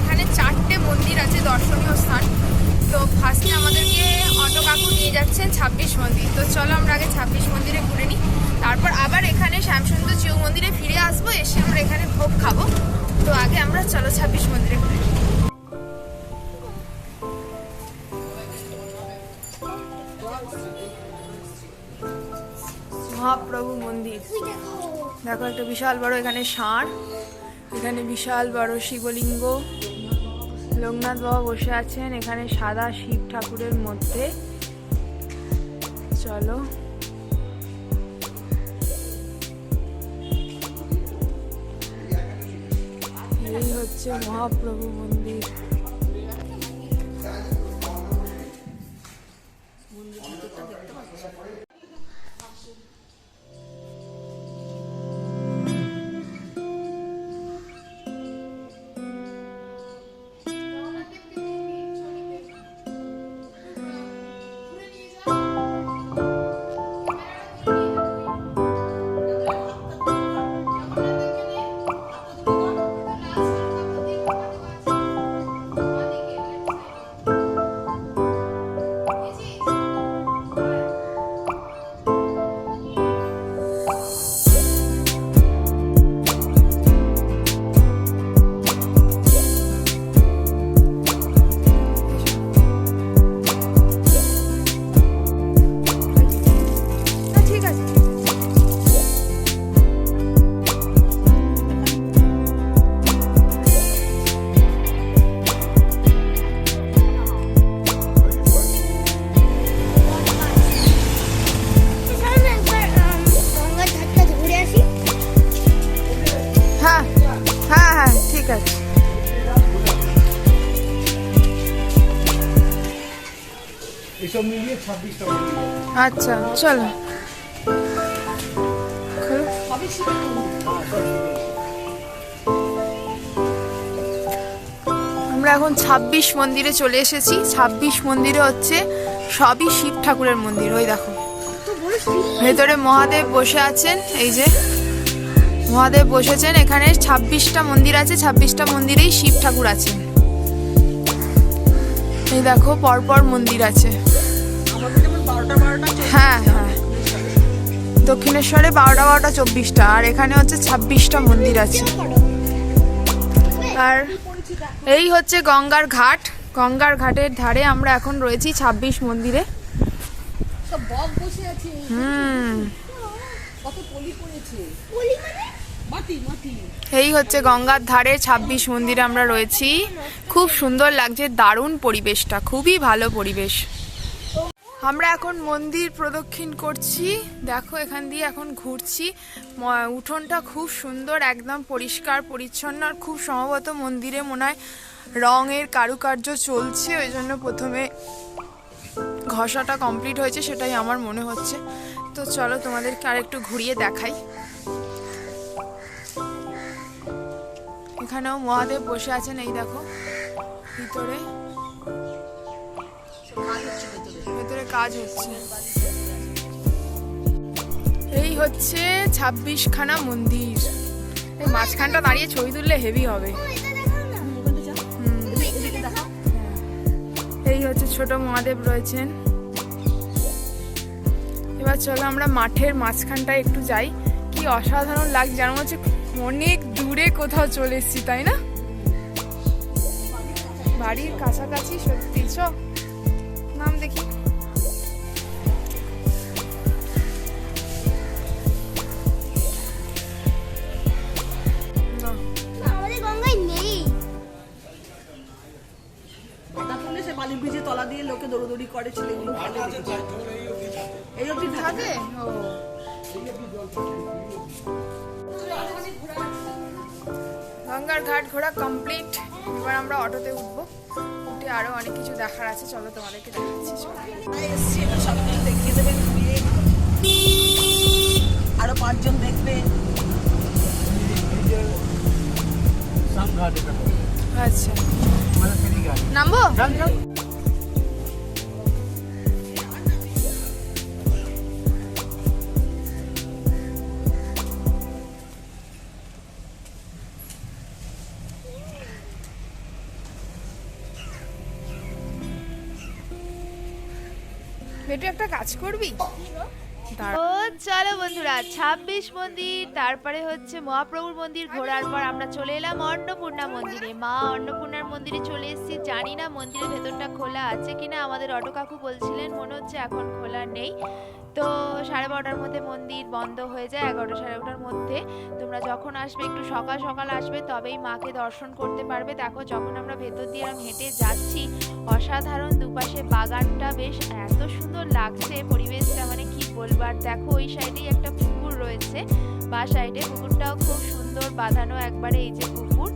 এখানে চারটে মন্দির আছে দর্শনীয় স্থান। তো ফার্স্টে আমাদেরকে অটো কাকু নিয়ে যাচ্ছেন ছাব্বিশ মন্দির। তো চলো আমরা আগে ছাব্বিশ মন্দিরে ঘুরে নিই। তারপর আবার এখানে শ্যামসুন্দর জিউ মন্দিরে ফিরে আসব, এসে আমরা এখানে ভোগ খাব। তো আগে আমরা চলো ছাব্বিশ মন্দিরে ঘুরে নিই। মহাপ্রভু মন্দির। দেখো একটা বিশাল বড় এখানে ষাঁড়। এখানে বিশাল বড় শিবলিঙ্গ। লোকনাথ বাবা বসে আছেন এখানে সাদা শিব ঠাকুরের মধ্যে। চলো। এই হচ্ছে মহাপ্রভু মন্দির। আচ্ছা চলো। আমরা এখন ছাব্বিশ মন্দিরে চলে এসেছি। ছাব্বিশ মন্দিরে হচ্ছে সবই শিব ঠাকুরের মন্দির, ওই দেখো। ভেতরে মহাদেব বসে আছেন, এই যে। মহাদেব বসেছেন, এখানে ছাব্বিশটা মন্দির আছে, ছাব্বিশটা মন্দিরেই শিব ঠাকুর আছেন। এই দেখো, পরপর মন্দির আছে। হ্যাঁ হ্যাঁ। দক্ষিণেশ্বরে বারোটা বারোটা চব্বিশটা। আর এখানে হচ্ছে ছাব্বিশটা মন্দির আছে। আর এই হচ্ছে গঙ্গার ঘাট। গঙ্গার ঘাটের ধারে আমরা এখন রয়েছি ছাব্বিশ মন্দিরে। সব বক বসে আছে। হুম। কত পলি পড়েছে। বলি মানে? এই হচ্ছে গঙ্গার ধারে ছাব্বিশ মন্দিরে আমরা রয়েছি। খুব সুন্দর লাগছে দারুণ পরিবেশটা খুবই ভালো পরিবেশ। আমরা এখন মন্দির প্রদক্ষিণ করছি। দেখো, এখান দিয়ে এখন ঘুরছি। উঠোনটা খুব সুন্দর, একদম পরিষ্কার, পরিচ্ছন্ন আর খুব সম্ভবত মন্দিরে মনে হয় রঙের কারুকার্য চলছে। ওই জন্য প্রথমে ঘষাটা কমপ্লিট হয়েছে, সেটাই আমার মনে হচ্ছে। তো চলো তোমাদেরকে আর একটু ঘুরিয়ে দেখাই। এখানেও মহাদেব বসে আছেন, এই দেখো, ভিতরে। কাজ হচ্ছে। এই হচ্ছে ছাব্বিশ খানা মন্দির। এই মাঝখানটা দাঁড়িয়ে ছবি তুললে হেভি হবে। এই হচ্ছে ছোট মহাদেব রয়েছেন। এবার চলো আমরা মাঠের মাঝখানটায় একটু যাই। কি অসাধারণ লাগছে, যেন হচ্ছে অনেক দূরে কোথাও চলে এসেছি, তাই না? বাড়ির কাছাকাছি সত্যি, চ। নাম দেখি। বালি ব্রিজে তলা দিয়ে লোকে দৌড়দৌড়ি করে ছেলেগুলো এই অবধি থাকে। ও। গঙ্গার ঘাট ঘোরা কমপ্লিট। এবার আমরা অটোতে উঠবো। উঠে আরও অনেক কিছু দেখার আছে। চলো তোমাদেরকে দেখাচ্ছি চলো। এসছি এবার সব কিছু দেখিয়ে দেবেন ঘুরিয়ে। আরও পাঁচজন দেখবে। আচ্ছা। মানে নামবো? বেটু একটা কাজ করবি? ও চলো বন্ধুরা, ছাব্বিশ মন্দির, তারপরে হচ্ছে মহাপ্রভুর মন্দির ঘোরার পর আমরা চলে এলাম অন্নপূর্ণা মন্দিরে। মা অন্নপূর্ণার মন্দিরে চলে এসেছি, জানি না মন্দিরের ভেতরটা খোলা আছে কিনা, আমাদের অটো কাকু বলছিলেন মনে হচ্ছে এখন খোলা নেই। তো সাড়ে বারোটার মধ্যে মন্দির বন্ধ হয়ে যায়, এগারোটা সাড়ে এগারোটার মধ্যে। তোমরা যখন আসবে, একটু সকাল সকাল আসবে, তবেই মাকে দর্শন করতে পারবে। দেখো, যখন আমরা ভেতর দিয়ে এরম হেঁটে যাচ্ছি, অসাধারণ দুপাশে বাগানটা বেশ এত সুন্দর লাগছে, পরিবেশটা মানে কি বলব আর দেখো ওই সাইডেই একটা পুকুর রয়েছে বা সাইডে পুকুরটাও খুব সুন্দর বাঁধানো একবারে এই যে পুকুর।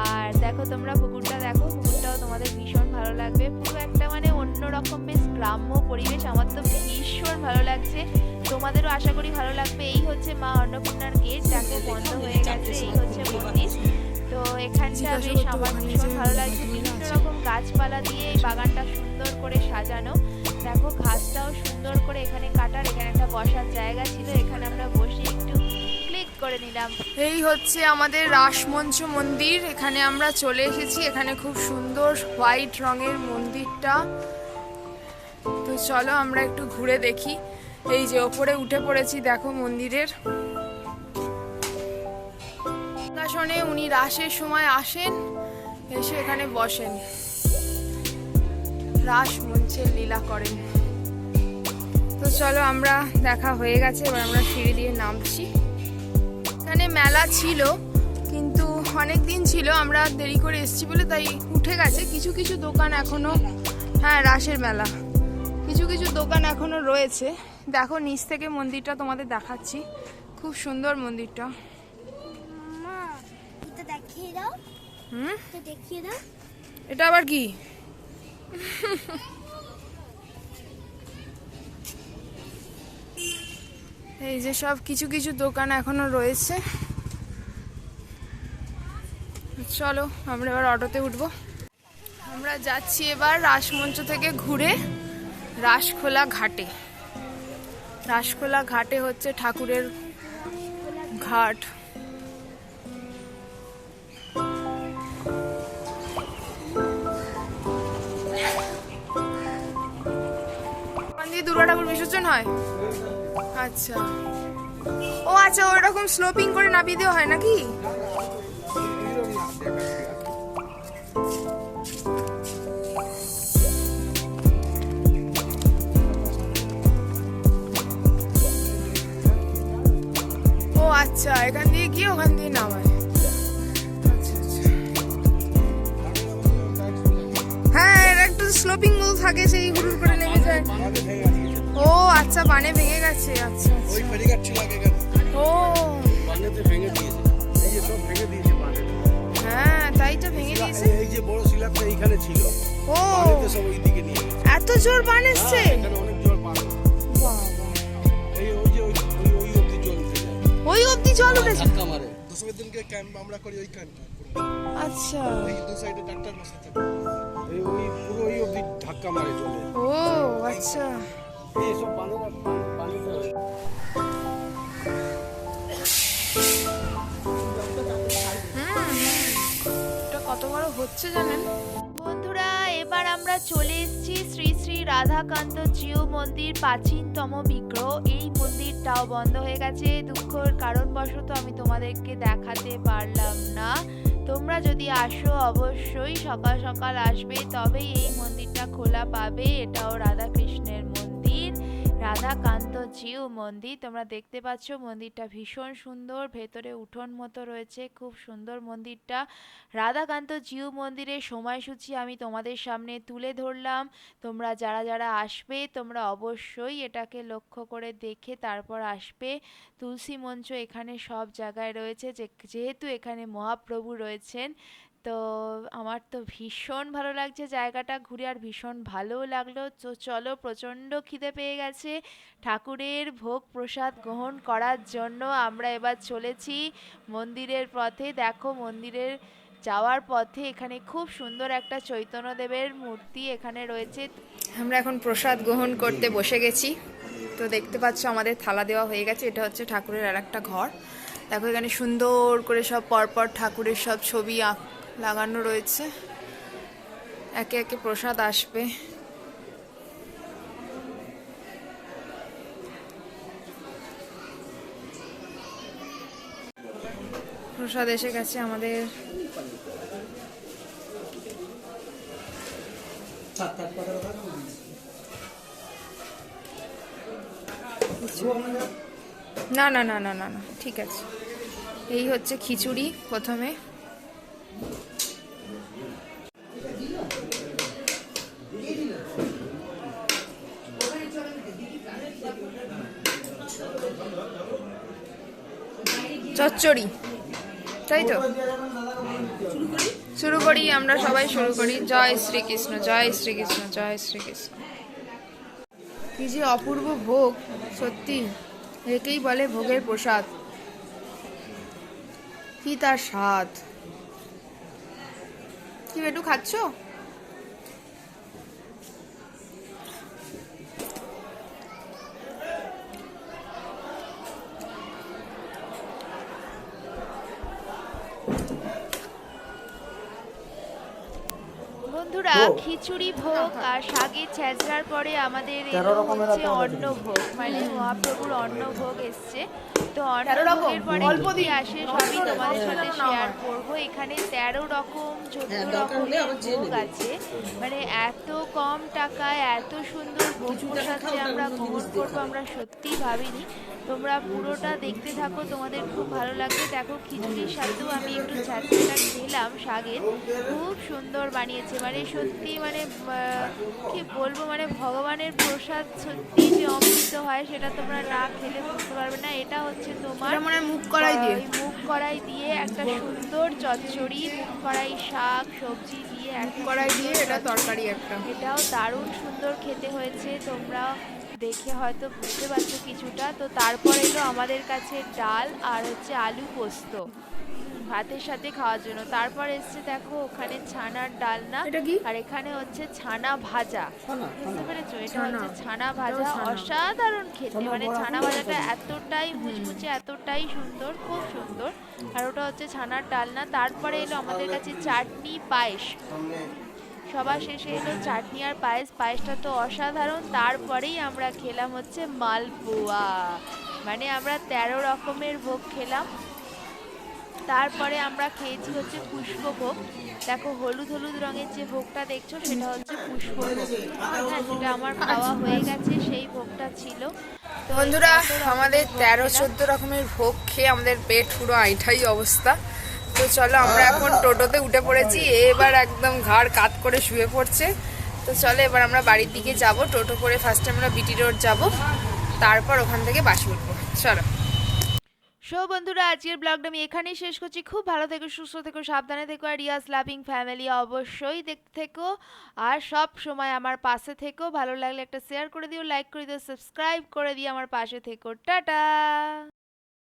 আর দেখো তোমরা পুকুরটা দেখো পুকুরটাও তোমাদের ভীষণ ভালো লাগবে। পুরো একটা মানে অন্যরকম বেশ গ্রাম্য পরিবেশ আমার তো ভীষণ ভালো লাগছে। তোমাদেরও আশা করি ভালো লাগবে। এই হচ্ছে মা অন্নপূর্ণার গেট দেখো বন্ধ হয়ে গেছে এই হচ্ছে মন্দির। তো এখানটা বেশ আমার ভীষণ ভালো লাগছে। বিভিন্ন রকম গাছপালা দিয়ে এই বাগানটা সুন্দর করে সাজানো। দেখো ঘাসটাও সুন্দর করে এখানে কাটার, এখানে একটা বসার জায়গা ছিল, এখানে আমরা বসে একটু ক্লিক করে নিলাম। এই হচ্ছে আমাদের রাসমঞ্চ মন্দির, এখানে আমরা চলে এসেছি, এখানে খুব সুন্দর হোয়াইট রঙের মন্দিরটা। তো চলো আমরা একটু ঘুরে দেখি। এই যে ওপরে উঠে পড়েছি, দেখো মন্দিরের। সিংহাসনে উনি রাসের সময় আসেন, এসে এখানে বসেন। রাস মঞ্চের লীলা করেন। তো চলো আমরা দেখা হয়ে গেছে এবার আমরা সিঁড়ি দিয়ে নামছি। এখানে মেলা ছিল কিন্তু অনেক দিন ছিল আমরা দেরি করে এসেছি বলে তাই উঠে গেছে। কিছু কিছু দোকান এখনও হ্যাঁ রাসের মেলা। কিছু কিছু দোকান এখনও রয়েছে। দেখো নিচ থেকে মন্দিরটা তোমাদের দেখাচ্ছি। খুব সুন্দর মন্দিরটা। মা এটা দেখিয়ে দাও। হুম? এটা দেখিয়ে দাও। এটা আবার কি? এই যে সব কিছু কিছু দোকান এখনও রয়েছে। চলো, আমরা এবার অটোতে উঠবো। আমরা যাচ্ছি এবার রাসমঞ্চ থেকে ঘুরে রাসখোলা ঘাটে। রাসখোলা ঘাটে হচ্ছে ঠাকুরের ঘাট। দুর্গা ঠাকুর বিসর্জন হয়? আচ্ছা। ও আচ্ছা ওরকম স্লোপিং করে নামিয়ে দেওয়া হয় নাকি? ও আচ্ছা এখান দিয়ে গিয়ে ওখান দিয়ে নামায়। হ্যাঁ এর একটু স্লোপিং থাকে, সেই হুড়ুর করে নেমে ও আচ্ছা বানে ভেঙে গেছে আচ্ছা আচ্ছা। ওই ফেরিঘাট ছিল আগে ও। বানেতে ভেঙে দিয়েছে। এই যে সব ভেঙে দিয়েছে বানে। হ্যাঁ তাই তো ভেঙে দিয়েছে। এই যে বড় শিলাটা এইখানে ছিল। ও। বানেতে সব ওই দিকে নিয়ে এত জোর বান এসছে? হ্যাঁ, এখানে অনেক জল পান বাবা। এই ওই যে ওই ওই অবধি জল উঠে যায়। ওই অবধি জল উঠেছে ধাক্কা মারে। দশমের দিনকে ক্যাম্প আমরা করি ওই ক্যাম্পটা আচ্ছা। এই দু সাইডে ডাক্তার বসে থাকে এই ওই পুরো ওই অবধি ধাক্কা মারে জলে ও আচ্ছা। এই সব বানেরা পানিতে হয় এটা কত বড় হচ্ছে জানেন? বন্ধুরা এবার আমরা চলে এসেছি শ্রী শ্রী রাধাকান্ত জিও মন্দির প্রাচীনতম বিগ্রহ। এই মন্দিরটাও বন্ধ হয়ে গেছে। দুঃখর কারণবশত আমি তোমাদেরকে দেখাতে পারলাম না। তোমরা যদি আসো অবশ্যই সকাল সকাল আসবে তবেই এই মন্দিরটা খোলা পাবে এটাও রাধাকৃষ্ণের রাধাকান্ত জিউ মন্দির, তোমরা দেখতে পাচ্ছ মন্দিরটা ভীষণ সুন্দর, ভেতরে উঠোন মতো রয়েছে, খুব সুন্দর মন্দিরটা। রাধাকান্ত জিউ মন্দিরের সময়সূচি আমি তোমাদের সামনে তুলে ধরলাম। তোমরা যারা যারা আসবে, তোমরা অবশ্যই এটাকে লক্ষ্য করে দেখে তারপর আসবে। তুলসী মঞ্চ এখানে সব জায়গায় রয়েছে যেহেতু এখানে মহাপ্রভু রয়েছেন তো আমার তো ভীষণ ভালো লাগছে জায়গাটা ঘুরে আর ভীষণ ভালোও লাগল। তো চলো প্রচণ্ড খিদে পেয়ে গেছে। ঠাকুরের ভোগ প্রসাদ গ্রহণ করার জন্য আমরা এবার চলেছি মন্দিরের পথে। দেখো মন্দিরের যাওয়ার পথে এখানে খুব সুন্দর একটা চৈতন্যদেবের মূর্তি এখানে রয়েছে। আমরা এখন প্রসাদ গ্রহণ করতে বসে গেছি। তো দেখতে পাচ্ছ আমাদের থালা দেওয়া হয়ে গেছে। এটা হচ্ছে ঠাকুরের আর একটা ঘর। দেখো এখানে সুন্দর করে সব পরপর ঠাকুরের সব ছবি আঁক লাগানো রয়েছে। একে একে প্রসাদ আসবে। প্রসাদ এসে গেছে আমাদের। না না না না না না, ঠিক আছে। এই হচ্ছে খিচুড়ি প্রথমে। চচ্চড়ি। তাই তো? শুরু করি, আমরা সবাই শুরু করি। জয় শ্রীকৃষ্ণ জয় শ্রীকৃষ্ণ জয় শ্রীকৃষ্ণ। কি যে অপূর্ব ভোগ, সত্যি। একেই বলে ভোগের প্রসাদ। কি তার স্বাদ? কি একটু খাচ্ছ? বন্ধুরা খিচুড়ি ভোগ আর শাকের ছেঁচড়ার পরে আমাদের হচ্ছে অন্ন ভোগ মানে মহাপ্রভুর অন্ন ভোগ এসছে। তো অন্ন ভোগের পরে কি আসে সবই তোমাদের সাথে শেয়ার করব। এখানে তেরো রকম চোদ্দ রকমের ভোগ আছে মানে এত কম টাকায় এত সুন্দর ভোগ প্রসাদ যে আমরা গ্রহণ করব আমরা সত্যিই ভাবিনি। তোমরা পুরোটা দেখতে থাকো তোমাদের খুব ভালো লাগবে। দেখো খিচুড়ির সাথেও আমি একটু চ্যাটটা খেলাম শাগের। খুব সুন্দর বানিয়েছে মানে সত্যি মানে কি বলব মানে ভগবানের প্রসাদ সত্যি যে অমৃত হয় সেটা তোমরা না খেলে বুঝতে পারবে না। এটা হচ্ছে তোমার মনে হয় মুখ করাই দিয়ে। ওই মুগ কড়াই দিয়ে একটা সুন্দর চচ্চড়ি মুগ কড়াই শাক সবজি দিয়ে এক কড়াই দিয়ে এটা তরকারি একটা। এটাও দারুণ সুন্দর খেতে হয়েছে তোমরা দেখে হয়তো বুঝতে পারছ কিছুটা। তো তারপর এলো আমাদের কাছে ডাল আর হচ্ছে আলু পোস্ত। ভাতের সাথে খাওয়ার জন্য। তারপর এসছে দেখো ওখানে ছানার ডালনা। আর এখানে হচ্ছে ছানা ভাজা। বুঝতে পেরেছ? এটা। হচ্ছে ছানা ভাজা। অসাধারণ খেতে। মানে ছানা ভাজাটা এতটাই মুচমুচে এতটাই সুন্দর খুব সুন্দর। আর ওটা হচ্ছে ছানার ডালনা। তারপরে এলো আমাদের কাছে চাটনি পায়েস। সবার শেষে এলো চাটনি আর পায়েস। পায়েসটা তো অসাধারণ। তারপরেই আমরা খেলাম হচ্ছে মালপোয়া। মানে আমরা তেরো রকমের ভোগ খেলাম। তারপরে আমরা খেয়েছি হচ্ছে পুষ্পভোগ দেখো হলুদ হলুদ রঙের যে ভোগটা দেখছ সেটা হচ্ছে পুষ্পভোগ হ্যাঁ সেটা আমার খাওয়া হয়ে গেছে সেই ভোগটা ছিল। বন্ধুরা আমাদের তেরো। চোদ্দ রকমের ভোগ খেয়ে আমাদের পেট পুরো আইঠাই অবস্থা। তো চলো আমরা এখন টোটোতে উঠে পড়েছি। এবার একদম ঘাড় কাত করে শুয়ে পড়ছে। তো চলো এবার আমরা বাড়ির দিকে যাব। টোটো করে ফার্স্টে আমরা বিটি রোড যাব। তারপর ওখান থেকে বাসে উঠবো। চলো। সো বন্ধুরা, আজকের ব্লগটা আমি এখানেই শেষ করছি। খুব ভালো থেকো, সুস্থ থেকো, সাবধানে থেকো, আর রিয়াজ লাভিং ফ্যামিলি অবশ্যই দেখতে থেকো। আর সব সময় আমার পাশে থেকো। ভালো লাগলে একটা শেয়ার করে দিও লাইক করে দিও সাবস্ক্রাইব করে দিও আমার পাশে থেকো। টাটা!